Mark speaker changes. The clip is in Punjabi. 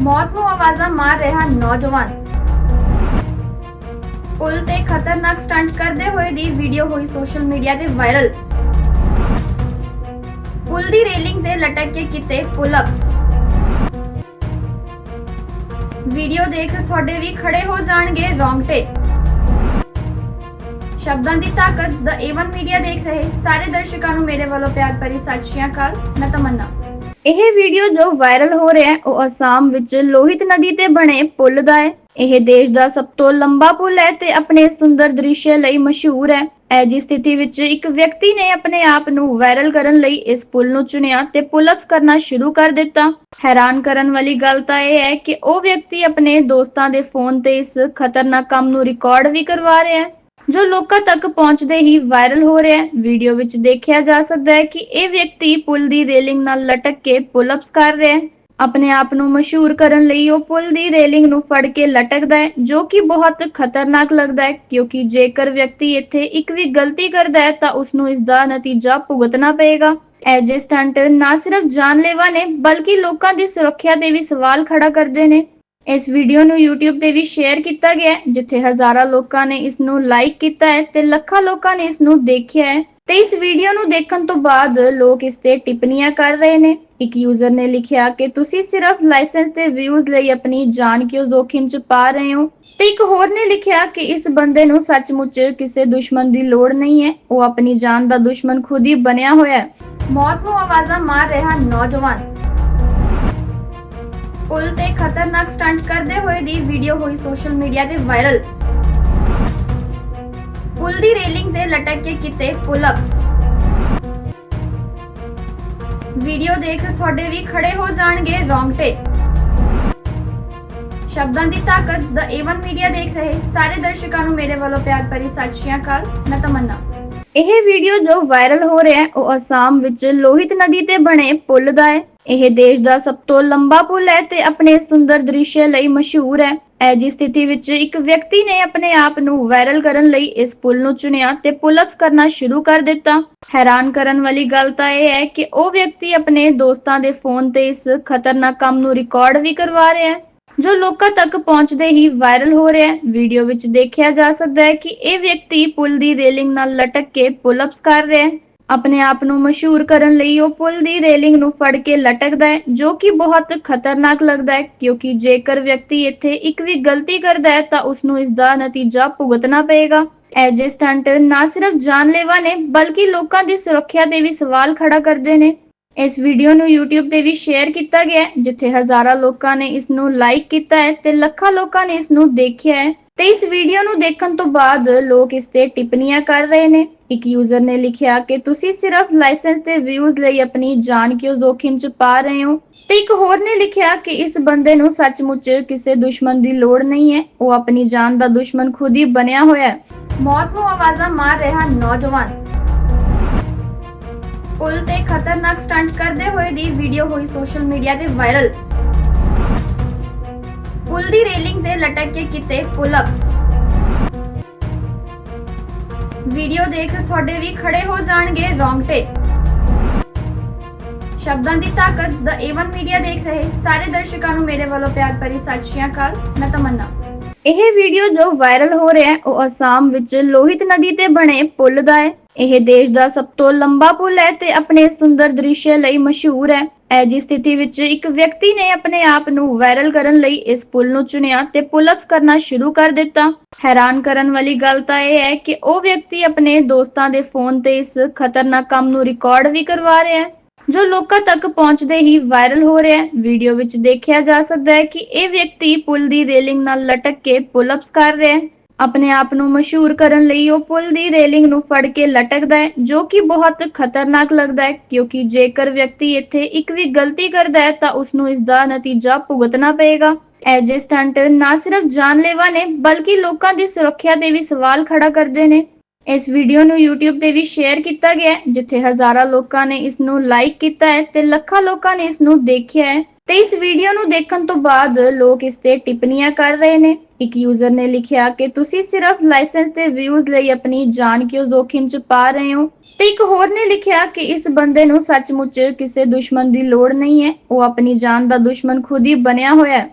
Speaker 1: ਮੌਤ ਨੂੰ ਆਵਾਜ਼ਾਂ ਮਾਰ ਰਿਹਾ ਨੌਜਵਾਨ। ਪੁਲ ਤੇ ਖਤਰਨਾਕ ਸਟੰਟ ਕਰਦੇ ਹੋਏ ਦੀ ਵੀਡੀਓ ਹੋਈ ਸੋਸ਼ਲ ਮੀਡੀਆ ਤੇ ਵਾਇਰਲ। ਪੁਲ ਦੀ ਰੇਲਿੰਗ ਤੇ ਲਟਕ ਕੇ ਕੀਤੇ ਪੁਲ ਅਪਸ ਵੀਡੀਓ ਦੇਖ ਤੁਹਾਡੇ ਵੀ ਖੜੇ ਹੋ ਜਾਣਗੇ ਰੌਂਗਟੇ ਸ਼ਬਦਾਂ ਦੀ ਤਾਕਤ ਦਾ A1 ਮੀਡੀਆ ਦੇਖ ਰਹੇ ਸਾਰੇ ਦਰਸ਼ਕਾਂ ਨੂੰ ਮੇਰੇ ਵੱਲੋਂ ਪਿਆਰ ਭਰੀ ਸਤਿ ਸ਼੍ਰੀ ਅਕਾਲ, ਮੈਂ ਤਮੰਨਾ। ਇਹ ਵੀਡੀਓ ਜੋ ਵਾਇਰਲ ਹੋ ਰਿਹਾ ਹੈ, ਉਹ ਅਸਾਮ ਵਿੱਚ ਲੋਹਿਤ ਨਦੀ ਤੇ ਬਣੇ ਪੁਲ ਦਾ ਹੈ। ਇਹ ਦੇਸ਼ ਦਾ ਸਭ ਤੋਂ ਲੰਬਾ ਪੁਲ ਹੈ ਤੇ ਆਪਣੇ ਸੁੰਦਰ ਦ੍ਰਿਸ਼ ਲਈ ਮਸ਼ਹੂਰ ਹੈ। ਐਜੀ ਸਥਿਤੀ ਵਿੱਚ ਇੱਕ ਵਿਅਕਤੀ ਨੇ ਆਪਣੇ ਆਪ ਨੂੰ ਵਾਇਰਲ ਕਰਨ ਲਈ ਇਸ ਪੁਲ ਨੂੰ ਚੁਣਿਆ ਤੇ ਪੁਲਅਪਸ ਕਰਨਾ ਸ਼ੁਰੂ ਕਰ ਦਿੱਤਾ। ਹੈਰਾਨ ਕਰਨ ਵਾਲੀ ਗੱਲ ਤਾਂ ਇਹ ਹੈ ਕਿ ਉਹ ਵਿਅਕਤੀ ਆਪਣੇ ਦੋਸਤਾਂ ਦੇ ਫੋਨ ਤੇ ਇਸ ਖਤਰਨਾਕ ਕੰਮ ਨੂੰ ਰਿਕਾਰਡ ਵੀ ਕਰਵਾ ਰਿਹਾ ਹੈ। ਜੋ ਲੋਕਾਂ ਤੱਕ ਪਹੁੰਚਦੇ ਹੀ ਵਾਇਰਲ ਹੋ ਰਿਹਾ ਹੈ। ਵੀਡੀਓ ਵਿੱਚ ਦੇਖਿਆ ਜਾ ਸਕਦਾ ਹੈ ਕਿ ਇਹ ਵਿਅਕਤੀ ਪੁਲ ਦੀ ਰੇਲਿੰਗ ਨਾਲ ਲਟਕ ਕੇ ਪੁਲ-ਅਪਸ ਕਰ ਰਿਹਾ ਹੈ। ਆਪਣੇ ਆਪ ਨੂੰ ਮਸ਼ਹੂਰ ਕਰਨ ਲਈ ਉਹ ਪੁਲ ਦੀ ਰੇਲਿੰਗ ਨੂੰ ਫੜ ਕੇ ਲਟਕਦਾ ਹੈ, ਜੋ ਕਿ ਬਹੁਤ ਖਤਰਨਾਕ ਲੱਗਦਾ ਹੈ, ਕਿਉਂਕਿ ਜੇਕਰ ਵਿਅਕਤੀ ਇੱਥੇ ਇੱਕ ਵੀ ਗਲਤੀ ਕਰਦਾ ਹੈ, ਤਾਂ ਉਸ ਨੂੰ ਇਸ ਦਾ ਨਤੀਜਾ ਭੁਗਤਣਾ ਪਏਗਾ। ਐਜੇ ਸਟੰਟ ਨਾ ਸਿਰਫ ਜਾਨਲੇਵਾ ਨੇ, ਬਲਕਿ ਲੋਕਾਂ ਦੀ ਸੁਰੱਖਿਆ ਤੇ ਵੀ ਸਵਾਲ ਖੜਾ ਕਰਦੇ ਨੇ। ਇਸ ਵੀਡੀਓ ਨੂੰ YouTube ਤੇ ਵੀ ਸ਼ੇਅਰ ਕੀਤਾ ਗਿਆ ਹੈ, ਜਿੱਥੇ ਹਜ਼ਾਰਾਂ ਲੋਕਾਂ ਨੇ ਇਸ ਨੂੰ ਲਾਈਕ ਕੀਤਾ ਹੈ ਤੇ ਲੱਖਾਂ ਲੋਕਾਂ ਨੇ ਇਸ ਨੂੰ ਦੇਖਿਆ ਹੈ। ਤੇ ਇਸ ਵੀਡੀਓ ਨੂੰ ਦੇਖਣ ਤੋਂ ਬਾਅਦ ਲੋਕ ਇਸ ਤੇ ਟਿੱਪਣੀਆਂ ਕਰ ਰਹੇ ਨੇ। ਇੱਕ ਯੂਜ਼ਰ ਨੇ ਲਿਖਿਆ ਕਿ ਤੁਸੀਂ ਸਿਰਫ ਲਾਇਸੈਂਸ ਤੇ ਵਿਊਜ਼ ਲਈ ਆਪਣੀ ਜਾਨ ਕਿਉਂ ਜ਼ੋਖਿਮ 'ਚ ਪਾ ਰਹੇ ਹੋ? ਤੇ ਇੱਕ ਹੋਰ ਨੇ ਲਿਖਿਆ ਕਿ ਇਸ ਬੰਦੇ ਨੂੰ ਸੱਚਮੁੱਚ ਕਿਸੇ ਦੁਸ਼ਮਣ ਦੀ ਲੋੜ ਨਹੀਂ ਹੈ। ਉਹ ਆਪਣੀ ਜਾਨ ਦਾ ਦੁਸ਼ਮਣ ਖੁਦ ਹੀ ਬਣਿਆ ਹੋਇਆ ਹੈ। ਮੌਤ ਨੂੰ ਆਵਾਜ਼ਾਂ ਮਾਰ ਰਿਹਾ ਨੌਜਵਾਨ। ਖਤਰਨਾਕ ਸਟੰਟ ਕਰਦੇ ਹੋਏ ਦੀ ਵੀਡੀਓ ਹੋਈ ਸੋਸ਼ਲ ਮੀਡੀਆ ਤੇ ਵਾਇਰਲ ਪੁਲ ਦੀ ਰੇਲਿੰਗ ਤੇ ਲਟਕ ਕੇ ਕੀਤੇ ਪੁਲ ਅਪਸ ਵੀਡੀਓ ਦੇਖ ਤੁਹਾਡੇ ਵੀ ਖੜੇ ਹੋ ਜਾਣਗੇ ਰੌਂਗਟੇ ਸ਼ਬਦਾਂ ਦੀ ਤਾਕਤ ਦਾ A1 ਮੀਡੀਆ ਦੇਖ ਰਹੇ ਸਾਰੇ ਦਰਸ਼ਕਾਂ ਨੂੰ ਮੇਰੇ ਵੱਲੋਂ ਪਿਆਰ ਭਰੀ ਸਤਿ ਸ਼੍ਰੀ ਅਕਾਲ, ਮੈਂ ਤਮੰਨਾ। ਇਹ ਵੀਡੀਓ ਜੋ ਵਾਇਰਲ ਹੋ ਰਿਹਾ ਹੈ, ਉਹ ਅਸਾਮ ਵਿੱਚ ਲੋਹਿਤ ਨਦੀ ਤੇ ਬਣੇ ਪੁਲ ਦਾ ਹੈ। ਇਹ ਦੇਸ਼ ਦਾ ਸਭ ਤੋਂ ਲੰਬਾ ਪੁਲ ਹੈ ਤੇ ਆਪਣੇ ਸੁੰਦਰ ਦ੍ਰਿਸ਼ ਲਈ ਮਸ਼ਹੂਰ ਹੈ। ਐਜੀ ਸਥਿਤੀ ਵਿੱਚ ਇੱਕ ਵਿਅਕਤੀ ਨੇ ਆਪਣੇ ਆਪ ਨੂੰ ਵਾਇਰਲ ਕਰਨ ਲਈ ਇਸ ਪੁਲ ਨੂੰ ਚੁਣਿਆ ਤੇ ਪੁਲਅਪਸ ਕਰਨਾ ਸ਼ੁਰੂ ਕਰ ਦਿੱਤਾ। ਹੈਰਾਨ ਕਰਨ ਵਾਲੀ ਗੱਲ ਤਾਂ ਇਹ ਹੈ ਕਿ ਉਹ ਵਿਅਕਤੀ ਆਪਣੇ ਦੋਸਤਾਂ ਦੇ ਫੋਨ ਤੇ ਇਸ ਖਤਰਨਾਕ ਕੰਮ ਨੂੰ ਰਿਕਾਰਡ ਵੀ ਕਰਵਾ ਰਿਹਾ ਹੈ। ਜੋ ਲੋਕਾਂ ਤੱਕ ਪਹੁੰਚਦੇ ਹੀ ਵਾਇਰਲ ਹੋ ਰਿਹਾ ਹੈ। ਵੀਡੀਓ ਵਿੱਚ ਦੇਖਿਆ ਜਾ ਸਕਦਾ ਹੈ ਕਿ ਇਹ ਵਿਅਕਤੀ ਪੁਲ ਦੀ ਰੇਲਿੰਗ ਨਾਲ ਲਟਕ ਕੇ ਪੁਲ-ਅਪਸ ਕਰ ਰਿਹਾ ਹੈ। ਆਪਣੇ ਆਪ ਨੂੰ ਮਸ਼ਹੂਰ ਕਰਨ ਲਈ ਉਹ ਪੁਲ ਦੀ ਰੇਲਿੰਗ ਨੂੰ ਫੜ ਕੇ ਲਟਕਦਾ ਹੈ, ਜੋ ਕਿ ਬਹੁਤ ਖਤਰਨਾਕ ਲੱਗਦਾ ਹੈ, ਕਿਉਂਕਿ ਜੇਕਰ ਵਿਅਕਤੀ ਇੱਥੇ ਇੱਕ ਵੀ ਗਲਤੀ ਕਰਦਾ ਹੈ, ਤਾਂ ਉਸ ਨੂੰ ਇਸ ਦਾ ਨਤੀਜਾ ਭੁਗਤਣਾ ਪਏਗਾ। ਐਜੇ ਸਟੰਟ ਨਾ ਸਿਰਫ ਜਾਨਲੇਵਾ ਨੇ, ਬਲਕਿ ਲੋਕਾਂ ਦੀ ਸੁਰੱਖਿਆ ਤੇ ਵੀ ਸਵਾਲ ਖੜਾ ਕਰਦੇ ਨੇ। ਇਸ ਵੀਡੀਓ ਨੂੰ YouTube ਤੇ ਵੀ ਸ਼ੇਅਰ ਕੀਤਾ ਗਿਆ ਹੈ, ਜਿੱਥੇ ਹਜ਼ਾਰਾਂ ਲੋਕਾਂ ਨੇ ਇਸ ਨੂੰ ਲਾਈਕ ਕੀਤਾ ਹੈ ਤੇ ਲੱਖਾਂ ਲੋਕਾਂ ਨੇ ਇਸ ਨੂੰ ਦੇਖਿਆ ਹੈ। ਤੇ ਇਸ ਵੀਡੀਓ ਨੂੰ ਦੇਖਣ ਤੋਂ ਬਾਅਦ ਲੋਕ ਇਸ ਤੇ ਟਿੱਪਣੀਆਂ ਕਰ ਰਹੇ ਨੇ। ਇੱਕ ਯੂਜ਼ਰ ਨੇ ਲਿਖਿਆ ਕਿ ਤੁਸੀਂ ਸਿਰਫ ਲਾਇਸੈਂਸ ਤੇ ਵਿਊਜ਼ ਲਈ ਆਪਣੀ ਜਾਨ ਕਿਉਂ ਜ਼ੋਖਿਮ 'ਚ ਪਾ ਰਹੇ ਹੋ? ਤੇ ਇੱਕ ਹੋਰ ਨੇ ਲਿਖਿਆ ਕਿ ਇਸ ਬੰਦੇ ਨੂੰ ਸੱਚਮੁੱਚ ਕਿਸੇ ਦੁਸ਼ਮਣ ਦੀ ਲੋੜ ਨਹੀਂ ਹੈ। ਉਹ ਆਪਣੀ ਜਾਨ ਦਾ ਦੁਸ਼ਮਣ ਖੁਦ ਹੀ ਬਣਿਆ ਹੋਇਆ ਹੈ। ਮੌਤ ਨੂੰ ਆਵਾਜ਼ਾਂ ਮਾਰ ਰਿਹਾ ਨੌਜਵਾਨ। ਪੁਲ ਤੇ ਖਤਰਨਾਕ ਸਟੰਟ ਕਰਦੇ ਹੋਏ ਦੀ ਵੀਡੀਓ ਹੋਈ ਸੋਸ਼ਲ ਮੀਡੀਆ ਤੇ ਵਾਇਰਲ। ਪੁਲ ਦੀ ਰੇਲਿੰਗ ਤੇ ਲਟਕ ਕੇ ਕੀਤੇ ਪੁਲ-ਅਪਸ। ਵੀਡੀਓ ਦੇਖ ਤੁਹਾਡੇ ਵੀ ਖੜੇ ਹੋ ਜਾਣਗੇ ਰੌਂਗਟੇ ਸ਼ਬਦਾਂ ਦੀ ਤਾਕਤ ਦਾ A1 ਮੀਡੀਆ ਦੇਖ ਰਹੇ ਸਾਰੇ ਦਰਸ਼ਕਾਂ ਨੂੰ ਮੇਰੇ ਵੱਲੋਂ ਪਿਆਰ ਭਰੀ ਸਤਿ ਸ਼੍ਰੀ ਅਕਾਲ, ਮੈਂ ਤਮੰਨਾ। ਇਹ ਵੀਡੀਓ ਜੋ ਵਾਇਰਲ ਹੋ ਰਿਹਾ ਹੈ, ਉਹ ਅਸਾਮ ਵਿੱਚ ਲੋਹਿਤ ਨਦੀ ਤੇ ਬਣੇ ਪੁਲ ਦਾ ਹੈ। ਇਹ ਦੇਸ਼ ਦਾ ਸਭ ਤੋਂ ਲੰਬਾ ਪੁਲ ਹੈ ਤੇ ਆਪਣੇ ਸੁੰਦਰ ਦ੍ਰਿਸ਼ ਲਈ ਮਸ਼ਹੂਰ ਹੈ। ਐਜੀ ਸਥਿਤੀ ਵਿੱਚ ਇੱਕ ਵਿਅਕਤੀ ਨੇ ਆਪਣੇ ਆਪ ਨੂੰ ਵਾਇਰਲ ਕਰਨ ਲਈ ਇਸ ਪੁਲ ਨੂੰ ਚੁਣਿਆ ਤੇ ਪੁਲ-ਅਪਸ ਕਰਨਾ ਸ਼ੁਰੂ ਕਰ ਦਿੱਤਾ। ਹੈਰਾਨ ਕਰਨ ਵਾਲੀ ਗੱਲ ਤਾਂ ਇਹ ਹੈ ਕਿ ਉਹ ਵਿਅਕਤੀ ਆਪਣੇ ਦੋਸਤਾਂ ਦੇ ਫੋਨ ਤੇ ਇਸ ਖਤਰਨਾਕ ਕੰਮ ਨੂੰ ਰਿਕਾਰਡ ਵੀ ਕਰਵਾ ਰਿਹਾ ਹੈ, ਜੋ ਲੋਕਾਂ ਤੱਕ ਪਹੁੰਚਦੇ ਹੀ ਵਾਇਰਲ ਹੋ ਰਿਹਾ ਹੈ। ਵੀਡੀਓ ਵਿੱਚ ਦੇਖਿਆ ਜਾ ਸਕਦਾ ਹੈ ਕਿ ਇਹ ਵਿਅਕਤੀ ਪੁਲ ਦੀ ਰੇਲਿੰਗ ਨਾਲ ਲਟਕ ਕੇ ਪੁਲ-ਅਪਸ ਕਰ ਰਿਹਾ ਹੈ। ਆਪਣੇ ਆਪ ਨੂੰ ਮਸ਼ਹੂਰ ਕਰਨ ਲਈ ਉਹ ਪੁਲ ਦੀ ਰੇਲਿੰਗ ਨੂੰ ਫੜ ਕੇ ਲਟਕਦਾ ਹੈ, ਜੋ ਕਿ ਬਹੁਤ ਖਤਰਨਾਕ ਲੱਗਦਾ ਹੈ, ਕਿਉਂਕਿ ਜੇਕਰ ਵਿਅਕਤੀ ਇੱਥੇ ਇੱਕ ਵੀ ਗਲਤੀ ਕਰਦਾ ਹੈ, ਤਾਂ ਉਸ ਨੂੰ ਇਸ ਦਾ ਨਤੀਜਾ ਭੁਗਤਣਾ ਪਏਗਾ। ਐਜੇ ਸਟੰਟ ਨਾ ਸਿਰਫ ਜਾਨਲੇਵਾ ਨੇ, ਬਲਕਿ ਲੋਕਾਂ ਦੀ ਸੁਰੱਖਿਆ ਤੇ ਵੀ ਸਵਾਲ ਖੜਾ ਕਰਦੇ ਨੇ। ਇਸ ਵੀਡੀਓ ਨੂੰ YouTube ਤੇ ਵੀ ਸ਼ੇਅਰ ਕੀਤਾ ਗਿਆ ਜਿੱਥੇ ਹਜ਼ਾਰਾਂ ਲੋਕਾਂ ਨੇ ਇਸ ਨੂੰ ਲਾਈਕ ਕੀਤਾ ਹੈ ਤੇ ਲੱਖਾਂ ਲੋਕਾਂ ਨੇ ਇਸ ਨੂੰ ਦੇਖਿਆ ਹੈ। ਤੇ ਇਸ ਵੀਡੀਓ ਨੂੰ ਦੇਖਣ ਤੋਂ ਬਾਅਦ ਲੋਕ ਇਸ ਤੇ ਟਿੱਪਣੀਆਂ ਕਰ ਰਹੇ ਨੇ। ਇੱਕ ਯੂਜ਼ਰ ਨੇ ਲਿਖਿਆ ਕਿ ਤੁਸੀਂ ਸਿਰਫ ਲਾਇਸੈਂਸ ਤੇ ਵਿਊਜ਼ ਲਈ ਆਪਣੀ ਜਾਨ ਕਿਉਂ ਜ਼ੋਖਿਮ 'ਚ ਪਾ ਰਹੇ ਹੋ? ਤੇ ਇੱਕ ਹੋਰ ਨੇ ਲਿਖਿਆ ਕਿ ਇਸ ਬੰਦੇ ਨੂੰ ਸੱਚਮੁੱਚ ਕਿਸੇ ਦੁਸ਼ਮਣ ਦੀ ਲੋੜ ਨਹੀਂ ਹੈ। ਉਹ ਆਪਣੀ ਜਾਨ ਦਾ ਦੁਸ਼ਮਣ ਖੁਦ ਹੀ ਬਣਿਆ ਹੋਇਆ ਹੈ।